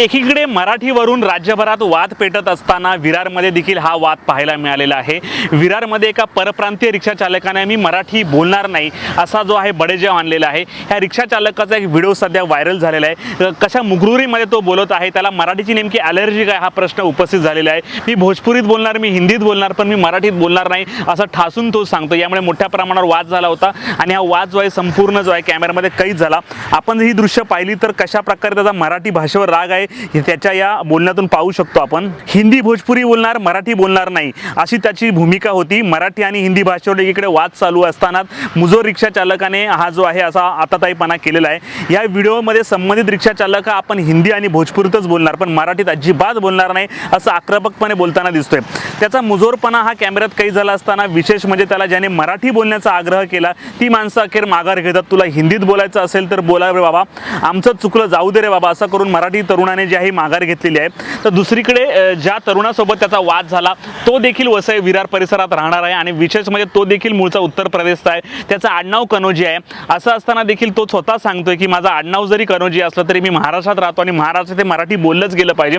एकीकडे मराठीवरून राज्यभरात वाद पेटत असताना विरारमध्ये देखील हा वाद पाहायला मिळालेला आहे. विरारमध्ये एका परप्रांतीय रिक्षा चालकाने मी मराठी बोलणार नाही असा जो आहे बडेजाव आणलेला आहे. ह्या रिक्षा चालकाचा एक व्हिडिओ सध्या व्हायरल झालेला आहे. कशा मुगरुरीमध्ये तो बोलत आहे त्याला मराठीची नेमकी ॲलर्जी काय हा प्रश्न उपस्थित झालेला आहे. मी भोजपुरीत बोलणार मी हिंदीत बोलणार पण मी मराठीत बोलणार नाही असं ठासून तो सांगतो. यामुळे मोठ्या प्रमाणावर वाद झाला होता आणि हा वाद जो आहे संपूर्ण जो आहे कॅमेऱ्यामध्ये कैद झाला. आपण ही दृश्य पाहिली तर कशा प्रकारे त्याचा मराठी भाषेवर राग आहे हे त्याच्या या बोलण्यातून पाहू शकतो आपण. हिंदी भोजपुरी बोलणार मराठी बोलणार नाही. अशी त्याची भूमिका होती. मराठी आणि हिंदी भाषेवर एकीकडे वाद चालू असताना मुजोर रिक्षा चालकाने हा जो आहे असा आताताईपणा केलेला आहे. या व्हिडिओमध्ये संबंधित रिक्षा चालक आपण हिंदी आणि भोजपुरीतच बोलणार पण मराठीत अजिबात बोलणार नाही असं आक्रमकपणे बोलताना दिसतोय. त्याचा मुजोरपणा हा कॅमेऱ्यात काही झाला असताना विशेष म्हणजे त्याला ज्याने मराठी बोलण्याचा आग्रह केला ती माणसं अखेर माघार घेतात. तुला हिंदीत बोलायचं असेल तर बोला रे बाबा. आमचं चुकलं जाऊ दे रे बाबा असं करून मराठी तरुण तरुणाने जी आहे माघार घेतलेली आहे. तर दुसरीकडे ज्या तरुणासोबत त्याचा वाद झाला तो देखील वसई विरार परिसरात राहणार आहे आणि विशेष म्हणजे तो देखील मूळचा उत्तर प्रदेशचा आहे. त्याचं आडनाव कनोजी आहे. असं असताना देखील तो स्वतः सांगतोय की माझं आडनाव जरी कनोजी असलं तरी मी महाराष्ट्रात राहतो आणि महाराष्ट्रात ते मराठी बोललंच गेलं पाहिजे.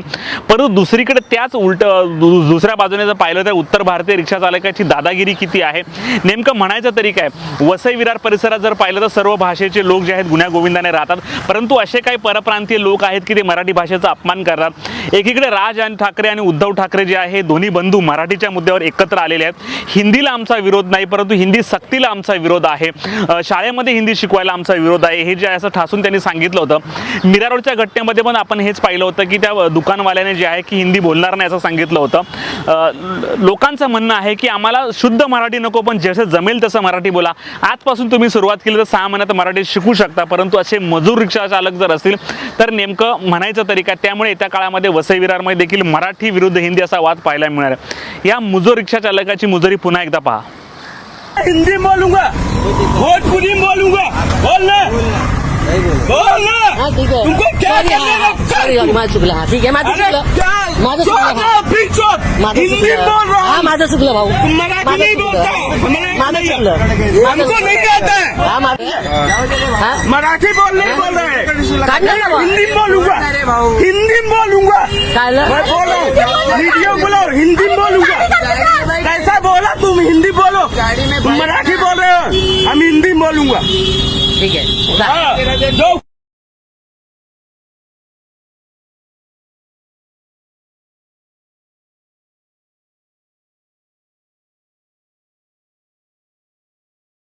परंतु दुसरीकडे त्याच उलट दुसऱ्या बाजूने जर पाहिलं तर उत्तर भारतीय रिक्षा चालकाची दादागिरी किती आहे? नेमकं म्हणायचं तरी काय? वसई विरार परिसरात जर पाहिलं तर सर्व भाषेचे लोक जे आहेत गुन्ह्या गोविंदाने राहतात. परंतु असे काही परप्रांतीय लोक आहेत की ते मराठी भाषेचा अपमान करतात. एकीकडे राज आणि ठाकरे आणि उद्धव ठाकरे जे आहे दोन्ही बंधू मराठीच्या मुद्द्यावर एकत्र आलेले आहेत. हिंदीला आमचा विरोध नाही परंतु हिंदी सक्तीला आमचा विरोध आहे. शाळेमध्ये हिंदी शिकवायला आमचा विरोध आहे. हे जे आहे असं ठासून त्यांनी सांगितलं होतं. मीरा रोडच्या घटनेमध्ये पण आपण हेच पाहिलं होतं की त्या दुकानवाल्याने जे आहे की हिंदी बोलणार नाही असं सांगितलं होतं. लोकांचं म्हणणं आहे की आम्हाला शुद्ध मराठी नको पण जसं जमेल तसं मराठी बोला. आजपासून तुम्ही सुरुवात केली तर सहा महिन्यात मराठी शिकू शकता परंतु असे मजूर रिक्षा चालक जर असतील तर नेमकं म्हणायचं तरी काय त्यामुळे येत्या काळामध्ये वसई विरारमध्ये देखील मराठी विरुद्ध हिंदी असा वाद पाहायला मिळणार आहे. या मुजोर रिक्षा चालकाची मुजोरी पुन्हा एकदा पहा. हिंदी बोलूंगा. भोजपुरी बोलूंगा बोलना बोलना हा तुमको सॉरी, माझं चुकलं हा. ठीक आहे माझं चुकलं. माझं चुकलं माझं हिंदी चुकलं. हा माझं चुकलं भाऊ. माझं चुकलं. माझं चुकलं. है माझं मराठी बोल नहीं रहे. हैं. हिंदी बोलूंगा. हिंदी बोलूंगा. बोलो. वीडियो बोलो हिंदी बोलूंगा. कैसा बोला तुम? हिंदी बोलो. मराठी बोल रहे हो. हम हिंदी बोलूंगा. ठीक. हाँ,